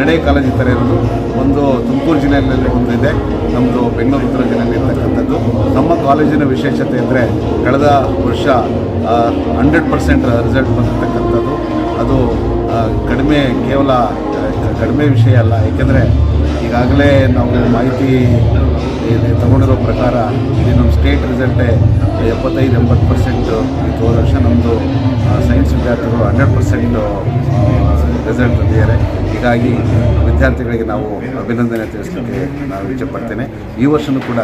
ಎರಡೇ ಕಾಲೇಜ್ ಈ ಥರ ಇರೋದು. ಒಂದು ತುಮಕೂರು ಜಿಲ್ಲೆಯಲ್ಲಿ ಒಂದು ಇದೆ. ನಮ್ಮದು ಬೆಂಗಳೂರು ಉತ್ತರ ಜಿಲ್ಲೆಯಲ್ಲಿ ಇರ್ತಕ್ಕಂಥದ್ದು. ನಮ್ಮ ಕಾಲೇಜಿನ ವಿಶೇಷತೆ ಅಂದರೆ ಕಳೆದ ವರ್ಷ ಹಂಡ್ರೆಡ್ ಪರ್ಸೆಂಟ್ ರಿಸಲ್ಟ್ ಬಂದಿರತಕ್ಕಂಥದ್ದು. ಅದು ಕಡಿಮೆ ಕೇವಲ ಕಡಿಮೆ ವಿಷಯ ಅಲ್ಲ. ಏಕೆಂದರೆ ಈಗಾಗಲೇ ನಾವು ಮಾಹಿತಿ ತಗೊಂಡಿರೋ ಪ್ರಕಾರ ಇಲ್ಲಿ ನಮ್ಮ ಸ್ಟೇಟ್ ರಿಸಲ್ಟೇ ಎಪ್ಪತ್ತೈದು, ಎಂಬತ್ತು ಪರ್ಸೆಂಟು ಇತ್ತು. ಹೋದ ವರ್ಷ ನಮ್ಮದು ಸೈನ್ಸ್ ವಿದ್ಯಾರ್ಥಿಗಳು ಹಂಡ್ರೆಡ್ ಪರ್ಸೆಂಟು ರಿಸಲ್ಟ್ ಬಂದಿದ್ದಾರೆ ಹೀಗಾಗಿ ವಿದ್ಯಾರ್ಥಿಗಳಿಗೆ ನಾವು ಅಭಿನಂದನೆ ತಿಳಿಸಲಿಕ್ಕೆ ನಾನು ಇಚ್ಛೆಪಡ್ತೇನೆ. ಈ ವರ್ಷವೂ ಕೂಡ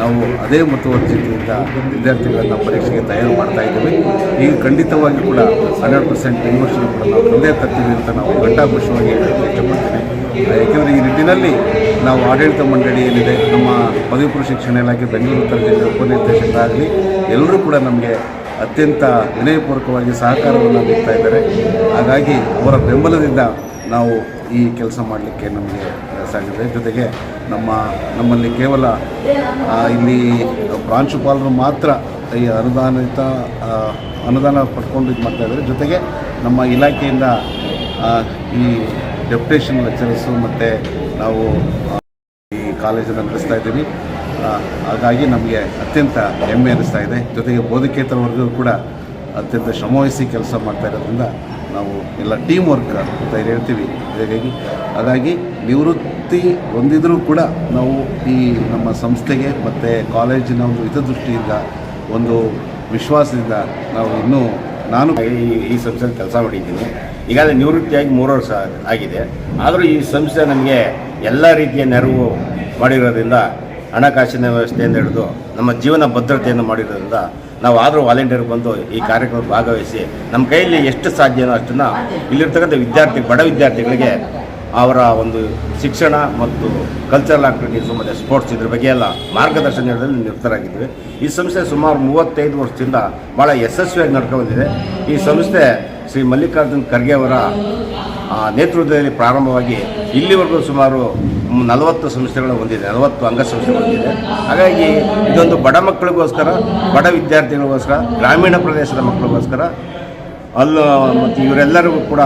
ನಾವು ಅದೇ ಮುತುವರ್ಜಿತೆಯಿಂದ ವಿದ್ಯಾರ್ಥಿಗಳನ್ನು ಪರೀಕ್ಷೆಗೆ ತಯಾರು ಮಾಡ್ತಾ ಇದ್ದೇವೆ. ಈಗ ಖಂಡಿತವಾಗಿ ಕೂಡ ಹಂಡ್ರೆಡ್ ಪರ್ಸೆಂಟ್ ಈ ವರ್ಷವೂ ಕೂಡ ನಾವು ಮುಂದೆ ತರ್ತೀವಿ ಅಂತ ನಾವು ಘಂಟಾಘೋಷವಾಗಿ ಇಷ್ಟಪಡ್ತೇನೆ ಯಾಕೆಂದರೆ ಈ ನಿಟ್ಟಿನಲ್ಲಿ ನಾವು ಆಡಳಿತ ಮಂಡಳಿ ಏನಿದೆ, ನಮ್ಮ ಪದವಿ ಪೂರ್ವ ಶಿಕ್ಷಣ ಇಲಾಖೆ ಬೆಂಗಳೂರು ಉತ್ತರ ಜಿಲ್ಲೆ ಉಪನಿರ್ದೇಶಕರಾಗಲಿ ಎಲ್ಲರೂ ಕೂಡ ನಮಗೆ ಅತ್ಯಂತ ವಿನಯಪೂರ್ವಕವಾಗಿ ಸಹಕಾರವನ್ನು ನೀಡ್ತಾ ಇದ್ದಾರೆ. ಹಾಗಾಗಿ ಅವರ ಬೆಂಬಲದಿಂದ ನಾವು ಈ ಕೆಲಸ ಮಾಡಲಿಕ್ಕೆ ನಮಗೆ ಸಾಗಿದೆ ಜೊತೆಗೆ ನಮ್ಮ, ನಮ್ಮಲ್ಲಿ ಕೇವಲ ಇಲ್ಲಿ ಪ್ರಾಂಶುಪಾಲರು ಮಾತ್ರ ಈ ಅನುದಾನಿತ ಅನುದಾನ ಪಡ್ಕೊಂಡು ಇದು ಮಾಡ್ತಾ ಇದ್ದಾರೆ. ಜೊತೆಗೆ ನಮ್ಮ ಇಲಾಖೆಯಿಂದ ಈ ಡೆಪ್ಯುಟೇಷನ್ ಲೆಕ್ಚರರ್ಸು ಮತ್ತು ನಾವು ಈ ಕಾಲೇಜನ್ನು ನಡೆಸ್ತಾ ಇದ್ದೀವಿ. ಹಾಗಾಗಿ ನಮಗೆ ಅತ್ಯಂತ ಹೆಮ್ಮೆ ಅನ್ನಿಸ್ತಾ ಇದೆ. ಜೊತೆಗೆ ಬೋಧಕೇತರ ಕೂಡ ಅತ್ಯಂತ ಶ್ರಮವಹಿಸಿ ಕೆಲಸ ಮಾಡ್ತಾ ಇರೋದ್ರಿಂದ ನಾವು ಎಲ್ಲ ಟೀಮ್ ವರ್ಕ್ ಅಂತ ಹೇಳ್ತೀವಿ. ಹಾಗಾಗಿ ಹಾಗಾಗಿ ನಿವೃತ್ತಿ ಹೊಂದಿದರೂ ಕೂಡ ನಾವು ಈ ನಮ್ಮ ಸಂಸ್ಥೆಗೆ ಮತ್ತು ಕಾಲೇಜಿನ ಒಂದು ಹಿತದೃಷ್ಟಿಯಿಂದ ಒಂದು ವಿಶ್ವಾಸದಿಂದ ನಾವು ಇನ್ನೂ ನಾನು ಈ ಈ ಸಂಸ್ಥೆಯಲ್ಲಿ ಕೆಲಸ ಮಾಡಿದ್ದೀನಿ. ಈಗಾಗಲೇ ನಿವೃತ್ತಿಯಾಗಿ ಮೂರು ವರ್ಷ ಆಗಿದೆ. ಆದರೂ ಈ ಸಂಸ್ಥೆ ನಮಗೆ ಎಲ್ಲ ರೀತಿಯ ನೆರವು ಮಾಡಿರೋದ್ರಿಂದ, ಹಣಕಾಸಿನ ವ್ಯವಸ್ಥೆಯಿಂದ ಹಿಡಿದು ನಮ್ಮ ಜೀವನ ಭದ್ರತೆಯನ್ನು ಮಾಡಿರೋದ್ರಿಂದ ನಾವು ಆದರೂ ವಾಲಂಟಿಯರ್ ಬಂದು ಈ ಕಾರ್ಯಕ್ರಮ ಭಾಗವಹಿಸಿ ನಮ್ಮ ಕೈಯಲ್ಲಿ ಎಷ್ಟು ಸಾಧ್ಯನೋ ಅಷ್ಟನ್ನು ಇಲ್ಲಿರ್ತಕ್ಕಂಥ ವಿದ್ಯಾರ್ಥಿ, ಬಡ ವಿದ್ಯಾರ್ಥಿಗಳಿಗೆ ಅವರ ಒಂದು ಶಿಕ್ಷಣ ಮತ್ತು ಕಲ್ಚರಲ್ ಆಕ್ಟಿವಿಟೀಸ್ ಮತ್ತು ಸ್ಪೋರ್ಟ್ಸ್ ಇದ್ರ ಬಗ್ಗೆ ಎಲ್ಲ ಮಾರ್ಗದರ್ಶನ ನೀಡೋದ್ರಲ್ಲಿ ನಿರತರಾಗಿದ್ವಿ ಈ ಸಂಸ್ಥೆ ಸುಮಾರು ಮೂವತ್ತೈದು ವರ್ಷದಿಂದ ಭಾಳ ಯಶಸ್ವಿಯಾಗಿ ನಡ್ಕೊಬಂದಿದೆ ಬಂದಿದೆ. ಈ ಸಂಸ್ಥೆ ಶ್ರೀ ಮಲ್ಲಿಕಾರ್ಜುನ್ ಖರ್ಗೆ ಅವರ ನೇತೃತ್ವದಲ್ಲಿ ಪ್ರಾರಂಭವಾಗಿ ಇಲ್ಲಿವರೆಗೂ ಸುಮಾರು ನಲವತ್ತು ಸಂಸ್ಥೆಗಳು ಹೊಂದಿದೆ ನಲವತ್ತು ಅಂಗಸಂಸ್ಥೆಗಳು ಹೊಂದಿದೆ ಹಾಗಾಗಿ ಇದೊಂದು ಬಡ ಮಕ್ಕಳಿಗೋಸ್ಕರ, ಬಡ ವಿದ್ಯಾರ್ಥಿಗಳಿಗೋಸ್ಕರ, ಗ್ರಾಮೀಣ ಪ್ರದೇಶದ ಮಕ್ಕಳಿಗೋಸ್ಕರ, ಅಲ್ಲೂ ಮತ್ತು ಇವರೆಲ್ಲರಿಗೂ ಕೂಡ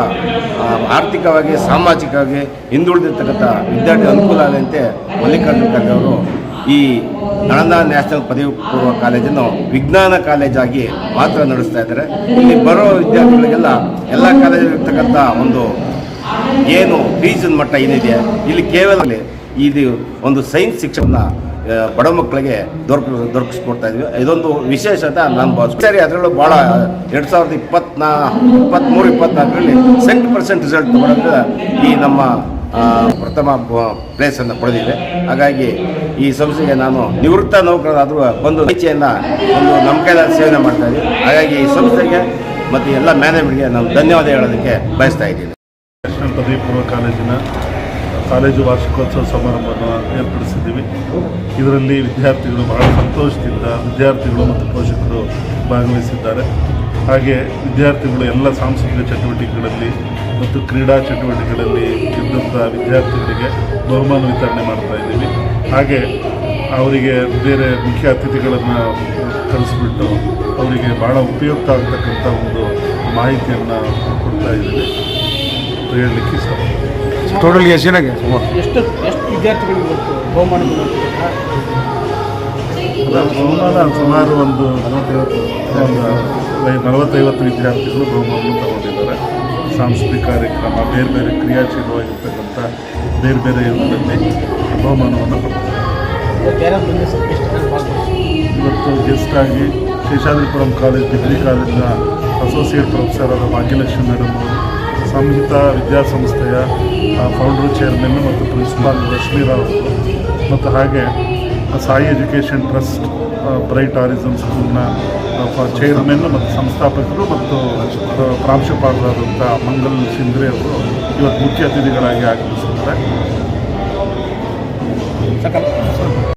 ಆರ್ಥಿಕವಾಗಿ, ಸಾಮಾಜಿಕವಾಗಿ ಹಿಂದುಳಿದಿರ್ತಕ್ಕಂಥ ವಿದ್ಯಾರ್ಥಿ ಅನುಕೂಲ ಆಗಂತೆ ಮಲ್ಲಿಕಾರ್ಜುನ ಖರ್ಗೆ ಈ ನಳಂದ ನ್ಯಾಷನಲ್ ಪದವಿ ಪೂರ್ವ ಕಾಲೇಜನ್ನು ವಿಜ್ಞಾನ ಕಾಲೇಜಾಗಿ ಮಾತ್ರ ನಡೆಸ್ತಾ ಇದ್ದಾರೆ. ಇಲ್ಲಿ ಬರೋ ವಿದ್ಯಾರ್ಥಿಗಳಿಗೆಲ್ಲ ಎಲ್ಲ ಕಾಲೇಜಲ್ಲಿರ್ತಕ್ಕಂಥ ಒಂದು ಏನು ಫೀಸಿನ ಮಟ್ಟ ಏನಿದೆ ಇಲ್ಲಿ ಕೇವಲ ಇದು ಒಂದು ಸೈನ್ಸ್ ಶಿಕ್ಷಣ ಬಡ ಮಕ್ಕಳಿಗೆ ದೊರಕ, ದೊರಕಿಸ್ಕೊಡ್ತಾ ಇದ್ವಿ. ಇದೊಂದು ವಿಶೇಷತೆ ನಾನು ಸರಿ, ಅದರಲ್ಲೂ ಭಾಳ ಎರಡು ಸಾವಿರದ ಇಪ್ಪತ್ನಾ ಇಪ್ಪತ್ತ್ಮೂರು ಇಪ್ಪತ್ನಾಲ್ಕರಲ್ಲಿ ಸೆಂಟ್ ಪರ್ಸೆಂಟ್ ರಿಸಲ್ಟ್ ತಗೊಂಡ್ರೆ ಈ ನಮ್ಮ ಪ್ರಥಮ ಪ್ಲೇಸನ್ನು ಪಡೆದಿದೆ. ಹಾಗಾಗಿ ಈ ಸಂಸ್ಥೆಗೆ ನಾನು ನಿವೃತ್ತ ನೌಕರರಾದರೂ ಒಂದು ಹೆಚ್ಚೆಯನ್ನು ಒಂದು ನಮ್ಮ ಕೈಲಾದ ಸೇವನೆ ಮಾಡ್ತಾ ಇದ್ದೀವಿ ಹಾಗಾಗಿ ಈ ಸಂಸ್ಥೆಗೆ ಮತ್ತು ಎಲ್ಲ ಮ್ಯಾನೇಜ್ಮೆಂಟ್ಗೆ ನಾನು ಧನ್ಯವಾದ ಹೇಳೋದಕ್ಕೆ ಬಯಸ್ತಾ ಇದ್ದೀನಿ. ಪದವಿ ಪೂರ್ವ ಕಾಲೇಜಿನ ಕಾಲೇಜು ವಾರ್ಷಿಕೋತ್ಸವ ಸಮಾರಂಭವನ್ನು ಏರ್ಪಡಿಸಿದ್ದೀವಿ. ಇದರಲ್ಲಿ ವಿದ್ಯಾರ್ಥಿಗಳು ಬಹಳ ಸಂತೋಷದಿಂದ ವಿದ್ಯಾರ್ಥಿಗಳು ಮತ್ತು ಪೋಷಕರು ಭಾಗವಹಿಸಿದ್ದಾರೆ. ಹಾಗೆ ವಿದ್ಯಾರ್ಥಿಗಳು ಎಲ್ಲ ಸಾಂಸ್ಕೃತಿಕ ಚಟುವಟಿಕೆಗಳಲ್ಲಿ ಮತ್ತು ಕ್ರೀಡಾ ಚಟುವಟಿಕೆಗಳಲ್ಲಿ ಇದ್ದಂಥ ವಿದ್ಯಾರ್ಥಿಗಳಿಗೆ ಬಹುಮಾನ ವಿತರಣೆ ಮಾಡ್ತಾ ಇದ್ದೀವಿ. ಹಾಗೆ ಅವರಿಗೆ ಬೇರೆ ಮುಖ್ಯ ಅತಿಥಿಗಳನ್ನು ಕಳಿಸ್ಬಿಟ್ಟು ಅವರಿಗೆ ಭಾಳ ಉಪಯುಕ್ತ ಆಗ್ತಕ್ಕಂಥ ಒಂದು ಮಾಹಿತಿಯನ್ನು ಕೊಡ್ತಾ ಇದ್ದೀವಿ. ಹೇಳಲಿಕ್ಕೆ ಇಷ್ಟ. ಟೋಟಲ್ ಎಷ್ಟು ಜನಕ್ಕೆ ಸುಮಾರು ಎಷ್ಟು ಎಷ್ಟು ವಿದ್ಯಾರ್ಥಿಗಳಿಗೆ ಬಹುಮಾನ ಬಹುಮಾನ ಸುಮಾರು ಒಂದು ನಲವತ್ತೈವತ್ತು ಒಂದು ನಲವತ್ತೈವತ್ತು ವಿದ್ಯಾರ್ಥಿಗಳು ಬಹುಮಾನ ತಗೊಂಡಿದ್ದಾರೆ. ಸಾಂಸ್ಕೃತಿಕ ಕಾರ್ಯಕ್ರಮ ಬೇರೆ ಬೇರೆ ಕ್ರಿಯಾಶೀಲವಾಗಿರ್ತಕ್ಕಂಥ ಬೇರೆ ಬೇರೆ ಇದರಲ್ಲಿ ಬಹುಮಾನವನ್ನು ಕೊಡ್ತಾರೆ ಇವತ್ತು ಗೆಸ್ಟ್ ಆಗಿ ಶೇಷಾದ್ರಿಪುರಂ ಕಾಲೇಜ್ ಡಿಗ್ರಿ ಕಾಲೇಜಿನ ಅಸೋಸಿಯೇಟ್ ಪ್ರೊಫೆಸರ್ ಆದ ಭಾಗ್ಯಲಕ್ಷ್ಮಿ ಮೇಡಮ್ ಅವರು ಸಂಹಿತ ವಿದ್ಯಾಸಂಸ್ಥೆಯ ಫೌಂಡರ್ ಚೇರ್ಮನ್ ಮತ್ತು ಪ್ರಿನ್ಸಿಪಾಲ್ ರಶ್ಮಿರಾವ್ ಮತ್ತು ಹಾಗೆ ಸಾಯಿ ಎಜುಕೇಷನ್ ಟ್ರಸ್ಟ್ ಬ್ರೈಟ್ ಆರಿಸಮ್ ಸ್ಕೂಲ್ನ ಚೇರ್ಮನ್ ಮತ್ತು ಸಂಸ್ಥಾಪಕರು ಮತ್ತು ಪ್ರಾಂಶುಪಾಲರಾದಂಥ ಮಂಗಲ್ ಸಿಂಧ್ರೆ ಅವರು ಇವತ್ತು ಮುಖ್ಯ ಅತಿಥಿಗಳಾಗಿ ಆಗಮಿಸಿದ್ದಾರೆ.